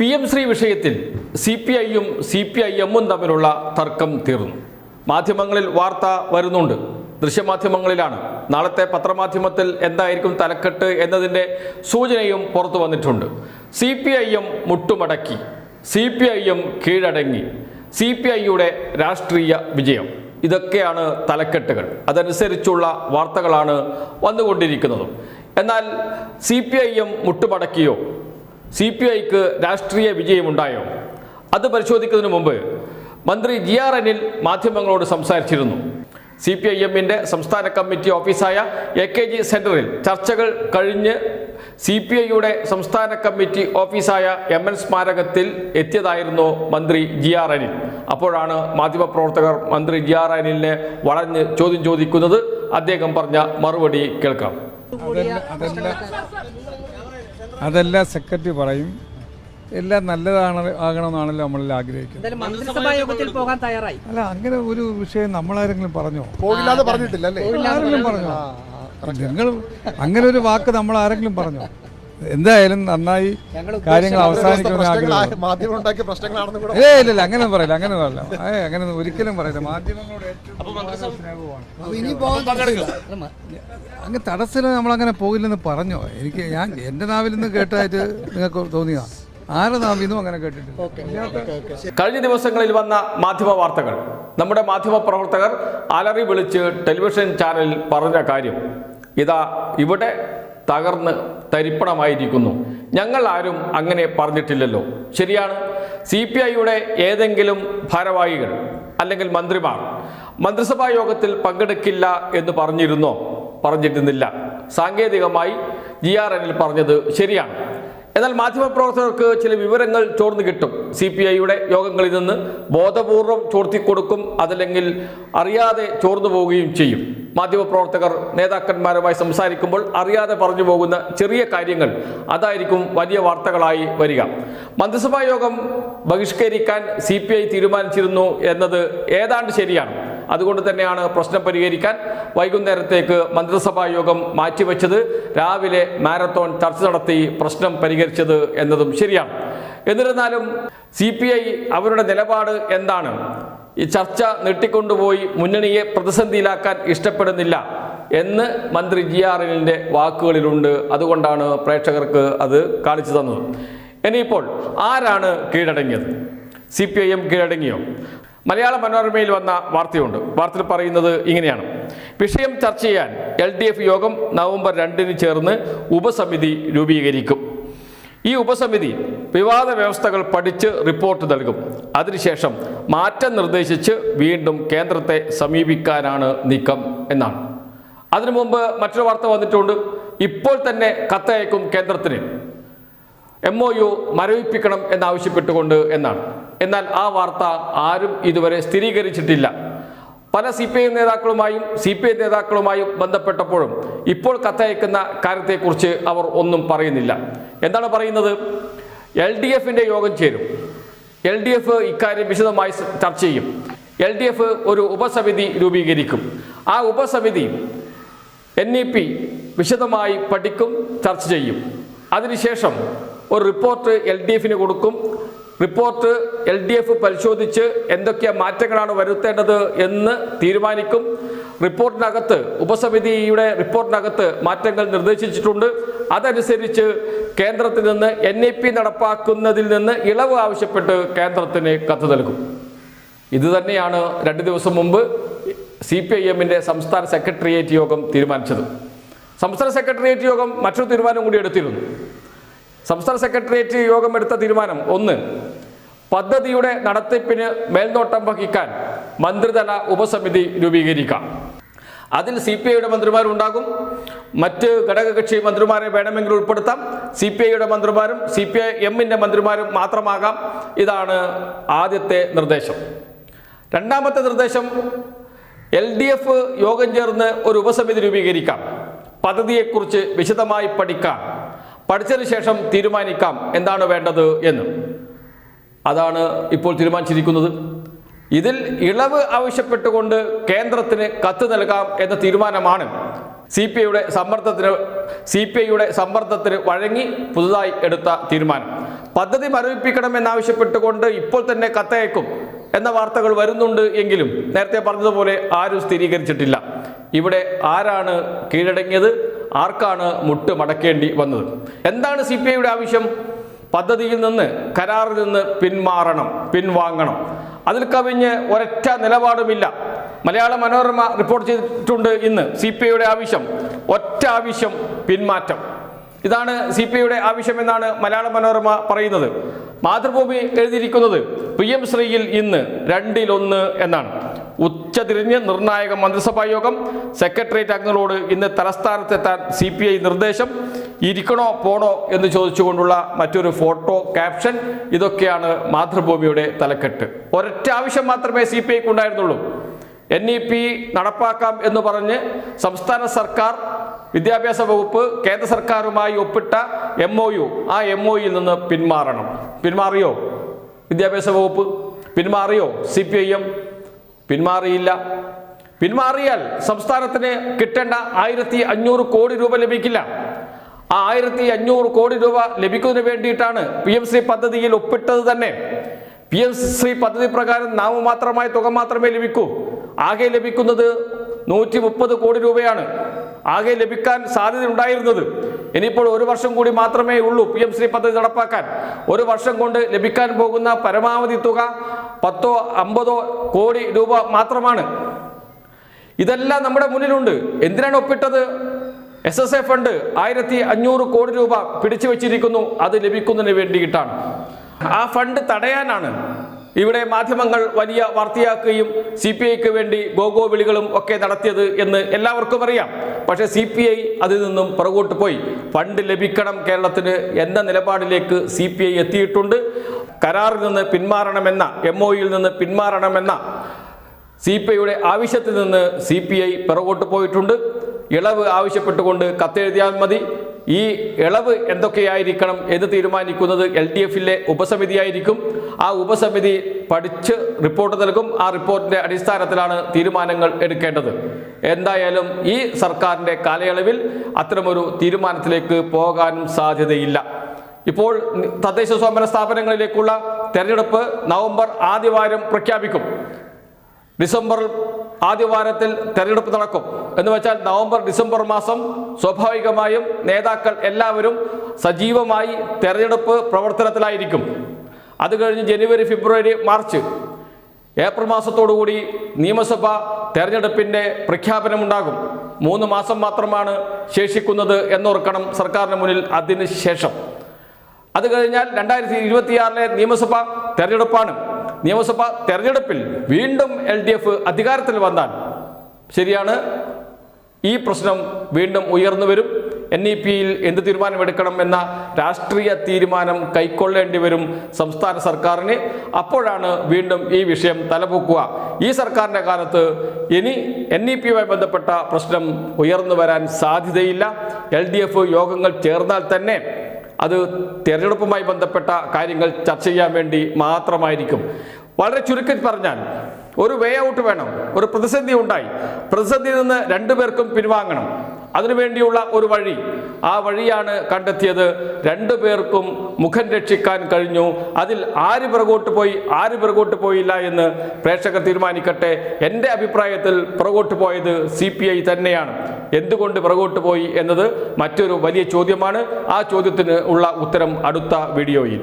P M Shri വിഷയത്തിൽ C P ഐയും C P I എമ്മും തമ്മിലുള്ള തർക്കം തീർന്നു. മാധ്യമങ്ങളിൽ വാർത്ത വരുന്നുണ്ട്. ദൃശ്യമാധ്യമങ്ങളിലാണ്. നാളത്തെ പത്രമാധ്യമത്തിൽ എന്തായിരിക്കും തലക്കെട്ട് എന്നതിന്റെ സൂചനയും പുറത്തു വന്നിട്ടുണ്ട്. സി പി ഐ എം മുട്ടുമടക്കി. സി പി ഐ എം കീഴടങ്ങി. സി പി ഐയുടെ രാഷ്ട്രീയ വിജയം. ഇതൊക്കെയാണ് തലക്കെട്ടുകൾ. അതനുസരിച്ചുള്ള വാർത്തകളാണ് വന്നുകൊണ്ടിരിക്കുന്നത്. എന്നാൽ സി പി ഐ എം മുട്ടുമടക്കിയോ? സി പി ഐക്ക് രാഷ്ട്രീയ വിജയമുണ്ടായോ? അത് പരിശോധിക്കുന്നതിന് മുമ്പ് മന്ത്രി ജി ആർ അനിൽ മാധ്യമങ്ങളോട് സംസാരിച്ചിരുന്നു. സി പി ഐ എമ്മിന്റെ സംസ്ഥാന കമ്മിറ്റി ഓഫീസായ എ കെ ജി സെന്ററിൽ ചർച്ചകൾ കഴിഞ്ഞ് സി പി ഐയുടെ സംസ്ഥാന കമ്മിറ്റി ഓഫീസായ എം എൻ സ്മാരകത്തിൽ എത്തിയതായിരുന്നു മന്ത്രി ജി ആർ അനിൽ അപ്പോഴാണ് മാധ്യമപ്രവർത്തകർ മന്ത്രി ജി ആർ അനിലിനെ വളഞ്ഞ് ചോദ്യം ചോദിക്കുന്നത് അദ്ദേഹം പറഞ്ഞ മറുപടി കേൾക്കാം. അതല്ല സെക്രട്ടറി പറയും. എല്ലാം നല്ലതാണ് ആകണമെന്നാണല്ലോ നമ്മളെല്ലാം ആഗ്രഹിക്കുന്നത്. എന്തായാലും മന്ത്രിസഭാ പോകാൻ തയ്യാറായി. അല്ല അങ്ങനെ ഒരു വിഷയം നമ്മളാരെങ്കിലും പറഞ്ഞോ? പോകില്ലാതെ പറഞ്ഞിട്ടില്ല അല്ലേ ആരെങ്കിലും പറഞ്ഞോ? നിങ്ങൾ അങ്ങനെ ഒരു വാക്ക് നമ്മൾ ആരെങ്കിലും പറഞ്ഞോ? എന്തായാലും നന്നായി കാര്യങ്ങൾ അവസാനിക്കുന്ന ഏ ഇല്ല അങ്ങനെ പറയില്ല അങ്ങനെ പറയില്ല. ഏ അങ്ങനെ ഒരിക്കലും പറയില്ല. മാധ്യമങ്ങളോട് ഏറ്റവും അങ്ങ് തടസ്സം നമ്മളങ്ങനെ പോകില്ലെന്ന് പറഞ്ഞോ? എനിക്ക് ഞാൻ എന്റെ നാവിൽ നിന്ന് കേട്ടായിട്ട് നിങ്ങൾക്ക് തോന്നിയ ആരെ നാവിൽ നിന്നും അങ്ങനെ കേട്ടിട്ടുണ്ട്? കഴിഞ്ഞ ദിവസങ്ങളിൽ വന്ന മാധ്യമ വാർത്തകൾ. നമ്മുടെ മാധ്യമ പ്രവർത്തകർ അലറി വിളിച്ച് ടെലിവിഷൻ ചാനലിൽ പറഞ്ഞ കാര്യം. ഇതാ ഇവിടെ തകർന്ന് തരിപ്പണമായിരിക്കുന്നു. ഞങ്ങൾ ആരും അങ്ങനെ പറഞ്ഞിട്ടില്ലല്ലോ. ശരിയാണ്. സി പി ഐയുടെ ഏതെങ്കിലും ഭാരവാഹികൾ അല്ലെങ്കിൽ മന്ത്രിമാർ മന്ത്രിസഭാ യോഗത്തിൽ പങ്കെടുക്കില്ല എന്ന് പറഞ്ഞിരുന്നോ? പറഞ്ഞിരുന്നില്ല. സാങ്കേതികമായി ജി ആർ എനിൽ പറഞ്ഞത് ശരിയാണ്. എന്നാൽ മാധ്യമപ്രവർത്തകർക്ക് ചില വിവരങ്ങൾ ചോർന്നു കിട്ടും. സി പി ഐയുടെ യോഗങ്ങളിൽ നിന്ന് ബോധപൂർവം ചോർത്തിക്കൊടുക്കും അതല്ലെങ്കിൽ അറിയാതെ ചോർന്നു പോവുകയും ചെയ്യും. മാധ്യമപ്രവർത്തകർ നേതാക്കന്മാരുമായി സംസാരിക്കുമ്പോൾ അറിയാതെ പറഞ്ഞു പോകുന്ന ചെറിയ കാര്യങ്ങൾ അതായിരിക്കും വലിയ വാർത്തകളായി വരിക. മന്ത്രിസഭാ യോഗം ബഹിഷ്കരിക്കാൻ സി തീരുമാനിച്ചിരുന്നു എന്നത് ഏതാണ്ട് ശരിയാണ്. അതുകൊണ്ട് തന്നെയാണ് പ്രശ്നം പരിഹരിക്കാൻ വൈകുന്നേരത്തേക്ക് മന്ത്രിസഭാ യോഗം മാറ്റിവെച്ചത്. രാവിലെ മാരത്തോൺ ചർച്ച നടത്തി പ്രശ്നം പരിഹരിച്ചത് എന്നതും ശരിയാണ്. എന്നിരുന്നാലും സി അവരുടെ നിലപാട് എന്താണ്? ഈ ചർച്ച നീട്ടിക്കൊണ്ടുപോയി മുന്നണിയെ പ്രതിസന്ധിയിലാക്കാൻ ഇഷ്ടപ്പെടുന്നില്ല എന്ന് മന്ത്രി ജി ആർ എല്ലിന്റെ വാക്കുകളിലുണ്ട്. അതുകൊണ്ടാണ് പ്രേക്ഷകർക്ക് അത് കാണിച്ചു തന്നത്. ഇനിയിപ്പോൾ ആരാണ് കീഴടങ്ങിയത്? സി പി ഐ എം കീഴടങ്ങിയോ? മലയാള മനോരമയിൽ വന്ന വാർത്തയുണ്ട്. വാർത്തയിൽ പറയുന്നത് ഇങ്ങനെയാണ്. വിഷയം ചർച്ച ചെയ്യാൻ എൽ ഡി എഫ് യോഗം നവംബർ രണ്ടിന് ചേർന്ന് ഉപസമിതി രൂപീകരിക്കും. ഈ ഉപസമിതി വിവാദ വ്യവസ്ഥകൾ പഠിച്ച് റിപ്പോർട്ട് നൽകും. അതിനുശേഷം മാറ്റം നിർദ്ദേശിച്ച് വീണ്ടും കേന്ദ്രത്തെ സമീപിക്കാനാണ് നീക്കം എന്നാണ്. അതിനു മുമ്പ് മറ്റൊരു വാർത്ത വന്നിട്ടുണ്ട്. ഇപ്പോൾ തന്നെ കത്തയക്കും കേന്ദ്രത്തിന്. എം ഒ യു മരവിപ്പിക്കണം എന്നാവശ്യപ്പെട്ടുകൊണ്ട് എന്നാണ്. എന്നാൽ ആ വാർത്ത ആരും ഇതുവരെ സ്ഥിരീകരിച്ചിട്ടില്ല. പല സി പി ഐ നേതാക്കളുമായും സി പി ഐ നേതാക്കളുമായും ബന്ധപ്പെട്ടപ്പോഴും ഇപ്പോൾ കത്തയക്കുന്ന കാര്യത്തെക്കുറിച്ച് അവർ ഒന്നും പറയുന്നില്ല. എന്താണ് പറയുന്നത്? എൽ ഡി എഫിന്റെ യോഗം ചേരും. എൽ ഡി എഫ് ഇക്കാര്യം വിശദമായി ചർച്ച ചെയ്യും. എൽ ഡി എഫ് ഒരു ഉപസമിതി രൂപീകരിക്കും. ആ ഉപസമിതി എൻ ഇ പി വിശദമായി പഠിക്കും ചർച്ച ചെയ്യും. അതിനുശേഷം ഒരു റിപ്പോർട്ട് എൽ ഡി എഫിന് കൊടുക്കും. റിപ്പോർട്ട് എൽ ഡി എഫ് പരിശോധിച്ച് എന്തൊക്കെ മാറ്റങ്ങളാണ് വരുത്തേണ്ടത് എന്ന് തീരുമാനിക്കും. റിപ്പോർട്ടിനകത്ത് ഉപസമിതിയുടെ റിപ്പോർട്ടിനകത്ത് മാറ്റങ്ങൾ നിർദ്ദേശിച്ചിട്ടുണ്ട്. അതനുസരിച്ച് കേന്ദ്രത്തിൽ നിന്ന് എൻ ഇ പി നടപ്പാക്കുന്നതിൽ നിന്ന് ഇളവ് ആവശ്യപ്പെട്ട് കേന്ദ്രത്തിന് കത്ത് നൽകും. ഇത് തന്നെയാണ് രണ്ട് ദിവസം മുമ്പ് സി പി ഐ എമ്മിന്റെ സംസ്ഥാന സെക്രട്ടേറിയറ്റ് യോഗം തീരുമാനിച്ചത്. സംസ്ഥാന സെക്രട്ടേറിയറ്റ് യോഗം മറ്റൊരു തീരുമാനം കൂടി എടുത്തിരുന്നു. സംസ്ഥാന സെക്രട്ടേറിയറ്റ് യോഗം എടുത്ത തീരുമാനം ഒന്ന് പദ്ധതിയുടെ നടത്തിപ്പിന് മേൽനോട്ടം വഹിക്കാൻ മന്ത്രിതല ഉപസമിതി രൂപീകരിക്കാം. അതിൽ സി പി ഐയുടെ മന്ത്രിമാരുണ്ടാകും. മറ്റ് ഘടകകക്ഷി മന്ത്രിമാരെ വേണമെങ്കിൽ ഉൾപ്പെടുത്താം. സി പി ഐയുടെ മന്ത്രിമാരും സി പി ഐ എമ്മിന്റെ മന്ത്രിമാരും മാത്രമാകാം. ഇതാണ് ആദ്യത്തെ നിർദ്ദേശം. രണ്ടാമത്തെ നിർദ്ദേശം എൽ ഡി എഫ് യോഗം ചേർന്ന് ഒരു ഉപസമിതി രൂപീകരിക്കാം. പദ്ധതിയെക്കുറിച്ച് വിശദമായി പഠിക്കാം. പഠിച്ചതിന് ശേഷം തീരുമാനിക്കാം. എന്താണ് വേണ്ടത് എന്ന്. അതാണ് ഇപ്പോൾ തീരുമാനിച്ചിരിക്കുന്നത്. ഇതിൽ ഇളവ് ആവശ്യപ്പെട്ടുകൊണ്ട് കേന്ദ്രത്തിന് കത്ത് നൽകാം എന്ന തീരുമാനമാണ് സി പി ഐയുടെ സമ്മർദ്ദത്തിന് സി പി ഐയുടെ സമ്മർദ്ദത്തിന് വഴങ്ങി പുതുതായി എടുത്ത തീരുമാനം. പദ്ധതി മരവിപ്പിക്കണമെന്നാവശ്യപ്പെട്ടുകൊണ്ട് ഇപ്പോൾ തന്നെ കത്തയക്കും എന്ന വാർത്തകൾ വരുന്നുണ്ട് എങ്കിലും നേരത്തെ പറഞ്ഞതുപോലെ ആരും സ്ഥിരീകരിച്ചിട്ടില്ല. ഇവിടെ ആരാണ് കീഴടങ്ങിയത്? ആർക്കാണ് മുട്ട് മടക്കേണ്ടി വന്നത്? എന്താണ് സി പി ഐയുടെ ആവശ്യം? പദ്ധതിയിൽ നിന്ന് കരാറിൽ നിന്ന് പിന്മാറണം പിൻവാങ്ങണം. അതിൽ കവിഞ്ഞ് ഒരൊറ്റ നിലപാടുമില്ല. മലയാള മനോരമ റിപ്പോർട്ട് ചെയ്തിട്ടുണ്ട് ഇന്ന് സി പി ഐയുടെ ആവശ്യം ഒറ്റ ആവശ്യം പിന്മാറ്റം ഇതാണ് സി പി ഐയുടെ ആവശ്യമെന്നാണ് മലയാള മനോരമ പറയുന്നത്. മാതൃഭൂമി എഴുതിയിരിക്കുന്നത് പി എം ശ്രീയിൽ ഇന്ന് രണ്ടിലൊന്ന് എന്നാണ്. ഉച്ചതിരിഞ്ഞ് നിർണായക മന്ത്രിസഭാ യോഗം സെക്രട്ടേറിയറ്റ് അംഗങ്ങളോട് ഇന്ന് തലസ്ഥാനത്തെത്താൻ സി പി ഐ നിർദ്ദേശം. ഇരിക്കണോ പോണോ എന്ന് ചോദിച്ചുകൊണ്ടുള്ള മറ്റൊരു ഫോട്ടോ ക്യാപ്ഷൻ ഇതൊക്കെയാണ് മാതൃഭൂമിയുടെ തലക്കെട്ട്. ഒരൊറ്റ ആവശ്യം മാത്രമേ സി പി ഐക്ക് ഉണ്ടായിരുന്നുള്ളൂ. എൻ ഇ പി നടപ്പാക്കാം എന്ന് പറഞ്ഞ് സംസ്ഥാന സർക്കാർ വിദ്യാഭ്യാസ വകുപ്പ് കേന്ദ്ര സർക്കാരുമായി ഒപ്പിട്ട എം ഒ യു ആ എം ഒ നിന്ന് പിന്മാറണം. പിന്മാറിയോ? വിദ്യാഭ്യാസ വകുപ്പ്? പിന്മാറിയോ? C P I M? പിന്മാറിയില്ല. പിന്മാറിയാൽ സംസ്ഥാനത്തിന് കിട്ടേണ്ട ആയിരത്തി അഞ്ഞൂറ് കോടി രൂപ ലഭിക്കില്ല. ആ ആയിരത്തി അഞ്ഞൂറ് കോടി രൂപ ലഭിക്കുന്നതിന് വേണ്ടിയിട്ടാണ് പി എം ശ്രീ പദ്ധതിയിൽ ഒപ്പിട്ടത് തന്നെ. പി എം ശ്രീ പദ്ധതി പ്രകാരം നാമമാത്രമായ തുക മാത്രമേ ലഭിക്കൂ. ആകെ ലഭിക്കുന്നത് നൂറ്റി മുപ്പത് കോടി രൂപയാണ്. ആകെ ലഭിക്കാൻ സാധ്യത ഉണ്ടായിരുന്നത് ഇനിയിപ്പോൾ ഒരു വർഷം കൂടി മാത്രമേ ഉള്ളൂ പി എം ശ്രീ പദ്ധതി നടപ്പാക്കാൻ. ഒരു വർഷം കൊണ്ട് ലഭിക്കാൻ പോകുന്ന പരമാവധി തുക പത്തോ അമ്പതോ കോടി രൂപ മാത്രമാണ്. ഇതെല്ലാം നമ്മുടെ മുന്നിലുണ്ട്. എന്തിനാണ് ഒപ്പിട്ടത്? എസ് എസ് എ ഫണ്ട് ആയിരത്തി അഞ്ഞൂറ് കോടി രൂപ പിടിച്ചു വച്ചിരിക്കുന്നു അത് ലഭിക്കുന്നതിന് വേണ്ടിയിട്ടാണ്. ആ ഫണ്ട് തടയാനാണ് ഇവിടെ മാധ്യമങ്ങൾ വലിയ വാർത്തയാക്കുകയും സി പി ഐക്ക് വേണ്ടി ഗോഗോ വിളികളും ഒക്കെ നടത്തിയത് എന്ന് എല്ലാവർക്കും അറിയാം. പക്ഷേ സി പി ഐ അതിൽ നിന്നും പുറകോട്ട് പോയി. ഫണ്ട് ലഭിക്കണം കേരളത്തിന് എന്ന നിലപാടിലേക്ക് സി പി ഐ എത്തിയിട്ടുണ്ട്. കരാറിൽ നിന്ന് പിന്മാറണമെന്ന എം ഒ യിൽ നിന്ന് പിന്മാറണമെന്ന സി പി ഐയുടെ ആവശ്യത്തിൽ നിന്ന് സി പി ഐ പിറകോട്ട് പോയിട്ടുണ്ട്. ഇളവ് ആവശ്യപ്പെട്ടുകൊണ്ട് കത്തെഴുതിയാൽ മതി. ഈ ഇളവ് എന്തൊക്കെയായിരിക്കണം എന്ന് തീരുമാനിക്കുന്നത് എൽ ഡി എഫിലെ ഉപസമിതിയായിരിക്കും. ആ ഉപസമിതി പഠിച്ച് റിപ്പോർട്ട് നൽകും. ആ റിപ്പോർട്ടിന്റെ അടിസ്ഥാനത്തിലാണ് തീരുമാനങ്ങൾ എടുക്കേണ്ടത്. എന്തായാലും ഈ സർക്കാരിന്റെ കാലയളവിൽ അത്തരമൊരു തീരുമാനത്തിലേക്ക് പോകാനും സാധ്യതയില്ല. ഇപ്പോൾ തദ്ദേശ സ്വയംഭരണ സ്ഥാപനങ്ങളിലേക്കുള്ള തെരഞ്ഞെടുപ്പ് നവംബർ ആദ്യവാരം പ്രഖ്യാപിക്കും. ഡിസംബർ ആദ്യവാരത്തിൽ തെരഞ്ഞെടുപ്പ് നടക്കും. എന്ന് വെച്ചാൽ നവംബർ ഡിസംബർ മാസം സ്വാഭാവികമായും നേതാക്കൾ എല്ലാവരും സജീവമായി തെരഞ്ഞെടുപ്പ് പ്രവർത്തനത്തിലായിരിക്കും. അത് കഴിഞ്ഞ് ജനുവരി ഫെബ്രുവരി മാർച്ച് ഏപ്രിൽ മാസത്തോടുകൂടി നിയമസഭ തെരഞ്ഞെടുപ്പിന്റെ പ്രഖ്യാപനമുണ്ടാകും. മൂന്ന് മാസം മാത്രമാണ് ശേഷിക്കുന്നത് എന്നോർക്കണം സർക്കാരിന് മുന്നിൽ അതിന് ശേഷം. അത് കഴിഞ്ഞാൽ രണ്ടായിരത്തി ഇരുപത്തിയാറിലെ നിയമസഭ തെരഞ്ഞെടുപ്പാണ്. നിയമസഭ തെരഞ്ഞെടുപ്പിൽ വീണ്ടും എൽ ഡി എഫ് അധികാരത്തിൽ വന്നാൽ ശരിയാണ്. ഈ പ്രശ്നം വീണ്ടും ഉയർന്നു വരും. എൻ ഇ പിയിൽ എന്ത് തീരുമാനമെടുക്കണം എന്ന രാഷ്ട്രീയ തീരുമാനം കൈക്കൊള്ളേണ്ടി വരും സംസ്ഥാന സർക്കാരിന്. അപ്പോഴാണ് വീണ്ടും ഈ വിഷയം തലപൊക്കുക. ഈ സർക്കാരിന്റെ കാലത്ത് ഇനി എൻ ഇ പിയുമായി ബന്ധപ്പെട്ട പ്രശ്നം ഉയർന്നു വരാൻ സാധ്യതയില്ല. എൽ ഡി എഫ് യോഗങ്ങൾ ചേർന്നാൽ തന്നെ അത് തിരഞ്ഞെടുപ്പുമായി ബന്ധപ്പെട്ട കാര്യങ്ങൾ ചർച്ച ചെയ്യാൻ വേണ്ടി മാത്രമായിരിക്കും. വളരെ ചുരുക്കി പറഞ്ഞാൽ ഒരു വേ ഔട്ട് വേണം. ഒരു പ്രതിസന്ധി ഉണ്ടായി. പ്രതിസന്ധിയിൽ നിന്ന് രണ്ടുപേർക്കും പിൻവാങ്ങണം. അതിനുവേണ്ടിയുള്ള ഒരു വഴി. ആ വഴിയാണ് കണ്ടെത്തിയത്. രണ്ടു പേർക്കും മുഖം രക്ഷിക്കാൻ കഴിഞ്ഞു. അതിൽ ആര് പിറകോട്ട് പോയി ആര് പിറകോട്ട് പോയില്ല എന്ന് പ്രേക്ഷകർ തീരുമാനിക്കട്ടെ. എന്റെ അഭിപ്രായത്തിൽ പിറകോട്ട് പോയത് സി പി ഐ തന്നെയാണ്. എന്തുകൊണ്ട് പിറകോട്ട് പോയി എന്നത് മറ്റൊരു വലിയ ചോദ്യമാണ്. ആ ചോദ്യത്തിന് ഉള്ള ഉത്തരം അടുത്ത വീഡിയോയിൽ.